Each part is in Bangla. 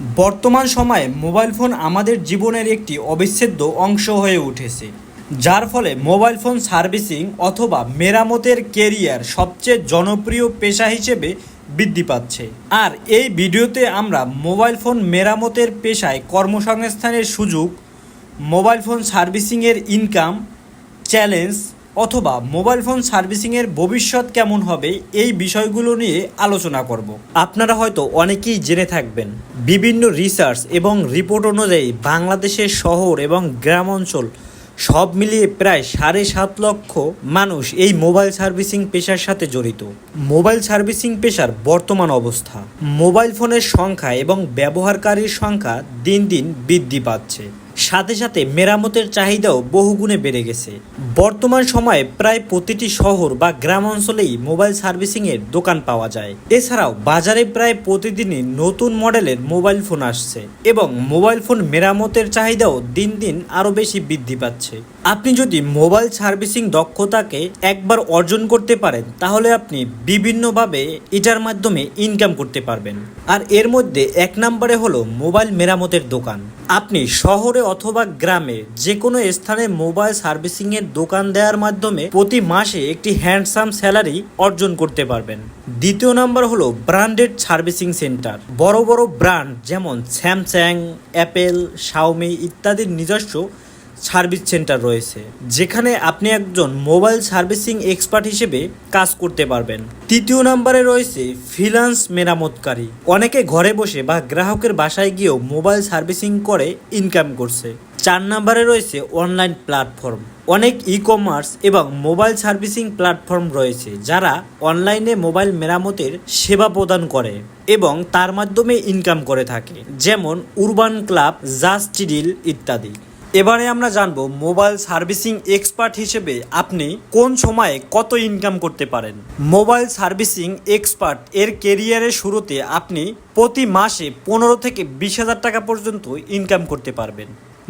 বর্তমান সময়ে মোবাইল ফোন আমাদের জীবনের একটি অবিচ্ছেদ্য অংশ হয়ে উঠেছে, যার ফলে মোবাইল ফোন সার্ভিসিং অথবা মেরামতের কেরিয়ার সবচেয়ে জনপ্রিয় পেশা হিসেবে বৃদ্ধি পাচ্ছে। আর এই ভিডিওতে আমরা মোবাইল ফোন মেরামতের পেশায় কর্মসংস্থানের সুযোগ, মোবাইল ফোন সার্ভিসিংয়ের ইনকাম চ্যালেঞ্জ অথবা মোবাইল ফোন সার্ভিসিংয়ের ভবিষ্যৎ কেমন হবে এই বিষয়গুলো নিয়ে আলোচনা করব। আপনারা হয়তো অনেকেই জেনে থাকবেন, বিভিন্ন রিসার্চ এবং রিপোর্ট অনুযায়ী বাংলাদেশের শহর এবং গ্রাম অঞ্চল সব মিলিয়ে প্রায় সাড়ে সাত লক্ষ মানুষ এই মোবাইল সার্ভিসিং পেশার সাথে জড়িত। মোবাইল সার্ভিসিং পেশার বর্তমান অবস্থা। মোবাইল ফোনের সংখ্যা এবং ব্যবহারকারীর সংখ্যা দিন দিন বৃদ্ধি পাচ্ছে। সাথে সাথে মেরামতের চাহিদাও বহুগুণে বেড়ে গেছে। বর্তমান সময়ে প্রায় প্রতিটি শহর বা গ্রাম অঞ্চলেই মোবাইল সার্ভিসিংয়ের দোকান পাওয়া যায়। এছাড়াও বাজারে প্রায় প্রতিদিনই নতুন মডেলের মোবাইল ফোন আসছে এবং মোবাইল ফোন মেরামতের চাহিদাও দিন দিন আরও বেশি বৃদ্ধি পাচ্ছে। আপনি যদি মোবাইল সার্ভিসিং দক্ষতাকে একবার অর্জন করতে পারেন, তাহলে আপনি বিভিন্নভাবে এটার মাধ্যমে ইনকাম করতে পারবেন। আর এর মধ্যে এক নম্বরে হলো মোবাইল মেরামতের দোকান। আপনি শহরে অথবা গ্রামে যে কোনো স্থানে মোবাইল সার্ভিসিংয়ের দোকান দেওয়ার মাধ্যমে প্রতি মাসে একটি হ্যান্ডসাম স্যালারি অর্জন করতে পারবেন। দ্বিতীয় নাম্বার হলো ব্র্যান্ডেড সার্ভিসিং সেন্টার। বড় বড় ব্র্যান্ড যেমন স্যামসাং, অ্যাপেল, শাওমি ইত্যাদির নিজস্ব সার্ভিস সেন্টার রয়েছে, যেখানে আপনি একজন মোবাইল সার্ভিসিং এক্সপার্ট হিসেবে কাজ করতে পারবেন। তৃতীয় নম্বরে রয়েছে ফ্রিল্যান্স মেরামতকারী। অনেকে ঘরে বসে বা গ্রাহকের বাসায় গিয়েও মোবাইল সার্ভিসিং করে ইনকাম করছে। চার নম্বরে রয়েছে অনলাইন প্ল্যাটফর্ম। অনেক ই কমার্স এবং মোবাইল সার্ভিসিং প্ল্যাটফর্ম রয়েছে, যারা অনলাইনে মোবাইল মেরামতের সেবা প্রদান করে এবং তার মাধ্যমে ইনকাম করে থাকে, যেমন উরবান ক্লাব, জাস্ট ডিল ইত্যাদি। এবারে আমরা জানব মোবাইল সার্ভিসিং এক্সপার্ট হিসেবে আপনি কোন সময়ে কত ইনকাম করতে পারেন। মোবাইল সার্ভিসিং এক্সপার্ট এর কেরিয়ারের শুরুতে আপনি প্রতি মাসে পনেরো থেকে বিশ হাজার টাকা পর্যন্ত ইনকাম করতে পারবেন।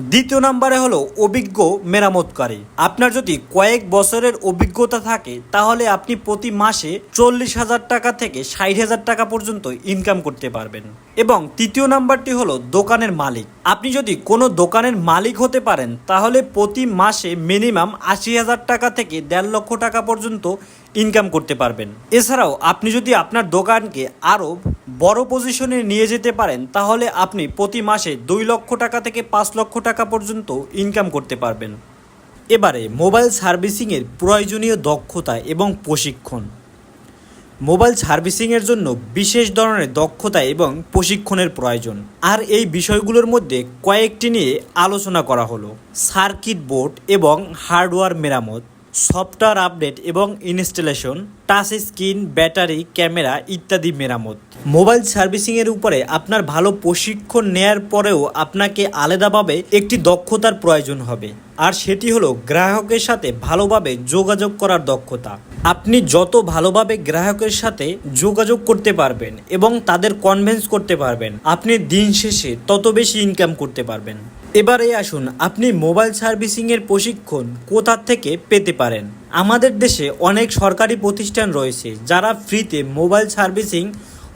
দ্বিতীয় নম্বরে হলো অভিজ্ঞ মেরামতকারী। আপনার যদি কয়েক বছরের অভিজ্ঞতা থাকে, তাহলে আপনি প্রতি মাসে চল্লিশ হাজার টাকা থেকে ষাট হাজার টাকা পর্যন্ত ইনকাম করতে পারবেন। এবং তৃতীয় নাম্বারটি হলো দোকানের মালিক। আপনি যদি কোনো দোকানের মালিক হতে পারেন, তাহলে প্রতি মাসে মিনিমাম আশি হাজার টাকা থেকে দেড় লক্ষ টাকা পর্যন্ত ইনকাম করতে পারবেন। এছাড়াও আপনি যদি আপনার দোকানকে আরও বড় পজিশনে নিয়ে যেতে পারেন, তাহলে আপনি প্রতি মাসে দুই লক্ষ টাকা থেকে পাঁচ লক্ষ টাকা পর্যন্ত ইনকাম করতে পারবেন। এবারে মোবাইল সার্ভিসিংয়ের প্রয়োজনীয় দক্ষতা এবং প্রশিক্ষণ। মোবাইল সার্ভিসিংয়ের জন্য বিশেষ ধরনের দক্ষতা এবং প্রশিক্ষণের প্রয়োজন। আর এই বিষয়গুলোর মধ্যে কয়েকটি নিয়ে আলোচনা করা হলো। সার্কিট বোর্ড এবং হার্ডওয়্যার মেরামত। সফটওয়্যার আপডেট এবং installation, touch screen, battery, camera ইত্যাদি মেরামত। মোবাইল সার্ভিসিংয়ের উপরে আপনার ভালো প্রশিক্ষণ নেয়ার পরেও আপনাকে আলাদাভাবে একটি দক্ষতার প্রয়োজন হবে। আর সেটি হলো গ্রাহকের সাথে ভালোভাবে যোগাযোগ করার দক্ষতা। আপনি যত ভালোভাবে গ্রাহকের সাথে যোগাযোগ করতে পারবেন এবং তাদের কনভেন্স করতে পারবেন, আপনি দিন শেষে তত বেশি ইনকাম করতে পারবেন। এবারে আসুন, আপনি মোবাইল সার্ভিসিংয়ের প্রশিক্ষণ কোথা থেকে পেতে পারেন? আমাদের দেশে অনেক সরকারি প্রতিষ্ঠান রয়েছে যারা ফ্রিতে মোবাইল সার্ভিসিং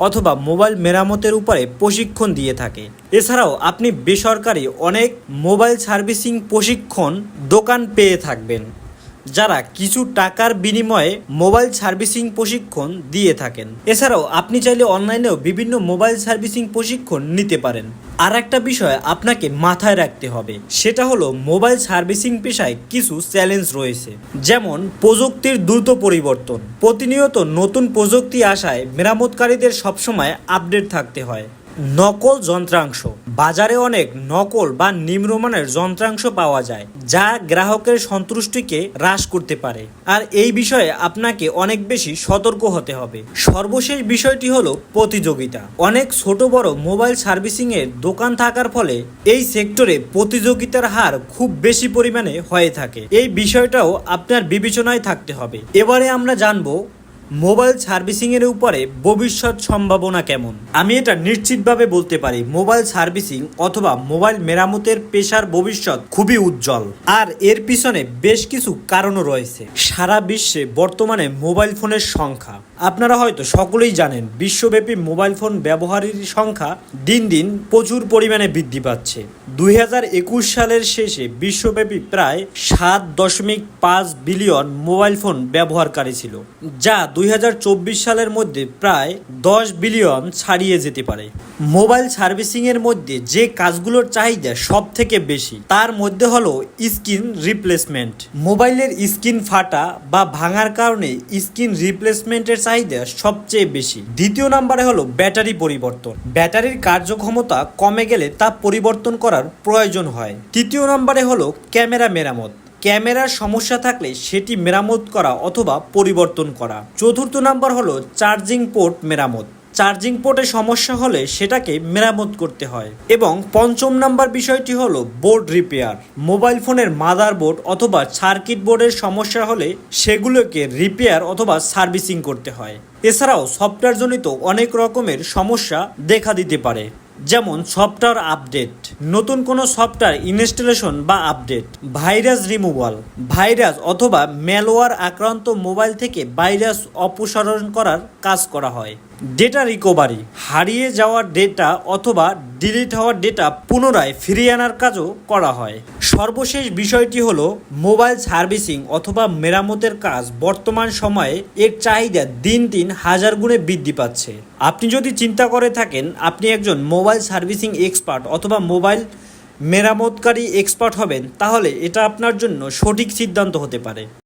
অথবা মোবাইল মেরামতের উপরে প্রশিক্ষণ দিয়ে থাকে। এছাড়াও আপনি বেসরকারি অনেক মোবাইল সার্ভিসিং প্রশিক্ষণ দোকান পেয়ে থাকবেন, যারা কিছু টাকার বিনিময়ে মোবাইল সার্ভিসিং প্রশিক্ষণ দিয়ে থাকেন। এছাড়াও আপনি চাইলে অনলাইনেও বিভিন্ন মোবাইল সার্ভিসিং প্রশিক্ষণ নিতে পারেন। আর একটা বিষয় আপনাকে মাথায় রাখতে হবে, সেটা হলো মোবাইল সার্ভিসিং পেশায় কিছু চ্যালেঞ্জ রয়েছে। যেমন প্রযুক্তির দ্রুত পরিবর্তন। প্রতিনিয়ত নতুন প্রযুক্তি আসায় মেরামতকারীদের সবসময় আপডেট থাকতে হয়। নকল যন্ত্রাংশ। বাজারে অনেক নকল বা নিম্নমানের যন্ত্রাংশ পাওয়া যায়, যা গ্রাহকের সন্তুষ্টিকে হ্রাস করতে পারে। আর এই বিষয়ে আপনাকে অনেক বেশি সতর্ক হতে হবে। সর্বশেষ বিষয়টি হলো প্রতিযোগিতা। অনেক ছোট বড় মোবাইল সার্ভিসিং এর দোকান থাকার ফলে এই সেক্টরে প্রতিযোগিতার হার খুব বেশি পরিমাণে হয়ে থাকে। এই বিষয়টাও আপনার বিবেচনায় থাকতে হবে। এবারে আমরা জানব মোবাইল সার্ভিসিং এর উপরে ভবিষ্যৎ সম্ভাবনা কেমন? আমি এটা নিশ্চিতভাবে বলতে পারি, মোবাইল সার্ভিসিং অথবা মোবাইল মেরামতের পেশার ভবিষ্যৎ খুবই উজ্জ্বল। আর এর পিছনে বেশ কিছু কারণও রয়েছে। সারা বিশ্বে বর্তমানে মোবাইল ফোনের সংখ্যা, আপনারা হয়তো সকলেই জানেন, বিশ্বব্যাপী মোবাইল ফোন ব্যবহারের সংখ্যা দিন দিন প্রচুর পরিমাণে বৃদ্ধি পাচ্ছে। দুই হাজার একুশ সালের শেষে বিশ্বব্যাপী প্রায় সাত দশমিক পাঁচ বিলিয়ন মোবাইল ফোন ব্যবহারকারী ছিল, যা দুই সালের মধ্যে প্রায় দশ বিলিয়ন ছাড়িয়ে যেতে পারে। মোবাইল সার্ভিসিংয়ের মধ্যে যে কাজগুলোর চাহিদা সব থেকে বেশি, তার মধ্যে হলো স্ক্রিন রিপ্লেসমেন্ট। মোবাইলের স্ক্রিন ফাটা বা ভাঙার কারণে স্ক্রিন রিপ্লেসমেন্টের চাহিদা সবচেয়ে বেশি। দ্বিতীয় নাম্বারে হলো ব্যাটারি পরিবর্তন। ব্যাটারির কার্যক্ষমতা কমে গেলে তা পরিবর্তন করার প্রয়োজন হয়। তৃতীয় নাম্বারে হলো ক্যামেরা মেরামত। ক্যামেরার সমস্যা থাকলে সেটি মেরামত করা অথবা পরিবর্তন করা। চতুর্থ নাম্বার হলো চার্জিং পোর্ট মেরামত। চার্জিং পোর্টে সমস্যা হলে সেটাকে মেরামত করতে হয়। এবং পঞ্চম নাম্বার বিষয়টি হলো বোর্ড রিপেয়ার। মোবাইল ফোনের মাদার বোর্ড অথবা সার্কিট বোর্ডের সমস্যা হলে সেগুলোকে রিপেয়ার অথবা সার্ভিসিং করতে হয়। এছাড়াও সফটওয়্যারজনিত অনেক রকমের সমস্যা দেখা দিতে পারে। যেমন সফটওয়্যার আপডেট, নতুন কোনো সফটওয়্যার ইনস্টলেশন বা আপডেট, ভাইরাস রিমুভাল, ভাইরাস অথবা ম্যালওয়ার আক্রান্ত মোবাইল থেকে ভাইরাস অপসারণ করার কাজ করা হয়। ডেটা রিকভারি হারিয়ে যাওয়া ডেটা অথবা ডিলিট হওয়া ডেটা পুনরায় ফিরিয়ে আনার কাজও করা হয়। সর্বশেষ বিষয়টি হল মোবাইল সার্ভিসিং অথবা মেরামতের কাজ বর্তমান সময়ে এর চাহিদা দিন দিন হাজার গুণে বৃদ্ধি পাচ্ছে। আপনি যদি চিন্তা করে থাকেন, আপনি একজন মোবাইল সার্ভিসিং এক্সপার্ট অথবা মোবাইল মেরামতকারী এক্সপার্ট হবেন, তাহলে এটা আপনার জন্য সঠিক সিদ্ধান্ত হতে পারে।